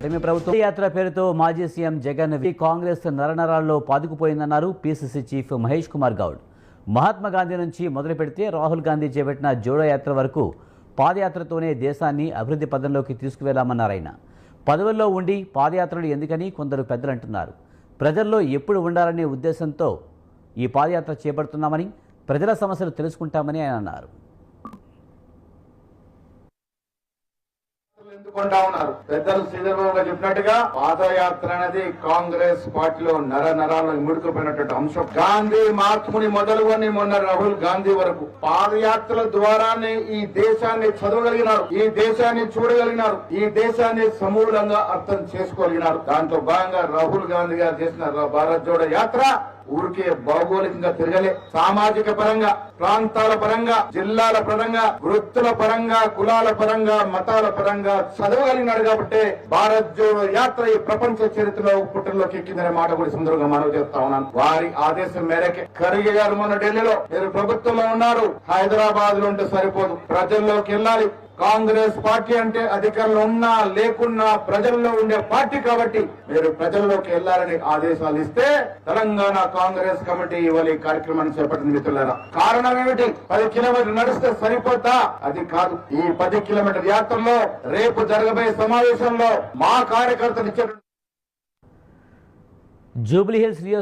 కూటమి ప్రభుత్వం యాత్ర పేరుతో మాజీ సీఎం జగన్ వి కాంగ్రెస్ నరనరాల్లో పాదుకుపోయిందన్నారు పీసీసీ చీఫ్ మహేష్ కుమార్ గౌడ్. మహాత్మా గాంధీ నుంచి మొదలు పెడితే రాహుల్ గాంధీ చేపట్టిన జోడో యాత్ర వరకు పాదయాత్రతోనే దేశాన్ని అభివృద్ధి పదంలోకి తీసుకువెళ్ళామన్నారు ఆయన. పదవుల్లో ఉండి పాదయాత్రలు ఎందుకని కొందరు పెద్దలు అంటున్నారు. ప్రజల్లో ఎప్పుడు ఉండాలనే ఉద్దేశంతో ఈ పాదయాత్ర చేపడుతున్నామని ప్రజల సమస్యలు తెలుసుకుంటామని ఆయన అన్నారు. ఎందుకుంటా ఉన్నారు. పెద్దలు శ్రీధర్బాబు గారు చెప్పినట్టుగా పాదయాత్ర అనేది కాంగ్రెస్ పార్టీలో నర నరాలను ముడుకుపోయినటువంటి అంశం. గాంధీ మహాత్ముని మొదలుకొని మొన్న రాహుల్ గాంధీ వరకు పాదయాత్రల ద్వారానే ఈ దేశాన్ని చదవగలిగినారు. ఈ దేశాన్ని చూడగలిగినారు. ఈ దేశాన్ని సమూలంగా అర్థం చేసుకోగలిగినారు. దాంతో భాగంగా రాహుల్ గాంధీ గారు చేసిన భారత్ జోడ యాత్ర ఊరికే భౌగోళికంగా తిరగలే. సామాజిక పరంగా ప్రాంతాల పరంగా జిల్లాల పరంగా వృత్తుల పరంగా కులాల పరంగా మతాల పరంగా చదవగలిగినాడు కాబట్టి భారత్ జోడో యాత్ర ఈ ప్రపంచ చరిత్రలో పుట్టంలోకి ఎక్కిందనే మాట కూడా సుందరంగా మనవి చేస్తా ఉన్నాను. వారి ఆదేశం మేరకే. ఖర్గే గారు మొన్న ఢిల్లీలో. మీరు ప్రభుత్వంలో ఉన్నారు. హైదరాబాద్లో ఉంటే సరిపోదు. ప్రజల్లోకి వెళ్ళాలి. కాంగ్రెస్ పార్టీ అంటే అధికారంలో ఉన్నా లేకున్నా ప్రజల్లో ఉండే పార్టీ కాబట్టి మీరు ప్రజల్లోకి వెళ్ళాలని ఆదేశాలు ఇస్తే తెలంగాణ కాంగ్రెస్ కమిటీ ఇవాళ కార్యక్రమాన్ని చేపట్టింది మిత్రులారా. కారణం ఏమిటి? పది కిలోమీటర్లు నడిస్తే సరిపోతా? అది కాదు. ఈ పది కిలోమీటర్ యాత్రలో రేపు జరగబోయే సమావేశంలో మా కార్యకర్తలు ఇచ్చే జూబ్లీహిల్స్